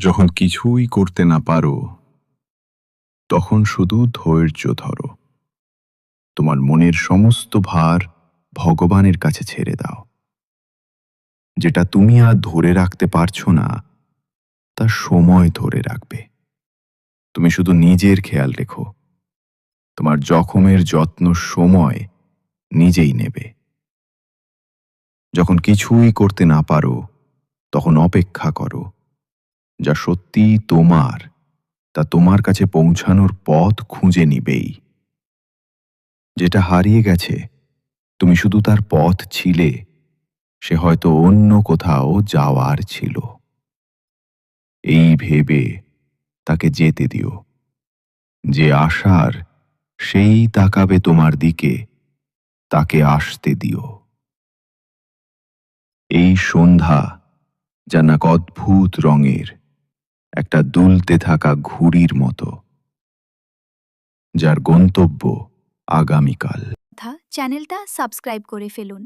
যখন কিছুই করতে না পারো, তখন শুধু ধৈর্য ধরো। তোমার মনের সমস্ত ভার ভগবানের কাছে ছেড়ে দাও। যেটা তুমি আর ধরে রাখতে পারছ না, তা সময় ধরে রাখবে। তুমি শুধু নিজের খেয়াল রেখো। তোমার জখমের যত্ন সময় নিজেই নেবে। যখন কিছুই করতে না পারো, তখন অপেক্ষা করো। যা সত্যি তোমার, তা তোমার কাছে পৌঁছানোর পথ খুঁজে নিবেই। যেটা হারিয়ে গেছে, তুমি শুধু তার পথ ছিলে, সে হয়তো অন্য কোথাও যাওয়ার ছিল। এই ভেবে তাকে যেতে দিও। যে আসার সেই তাকাবে তোমার দিকে, তাকে আসতে দিও। এই সন্ধ্যা যা এক অদ্ভুত রঙের একটা দুলতে থাকা ঘুড়ির মতো যার গন্তব্য আগামীকাল। চ্যানেলটা সাবস্ক্রাইব করে ফেলুন।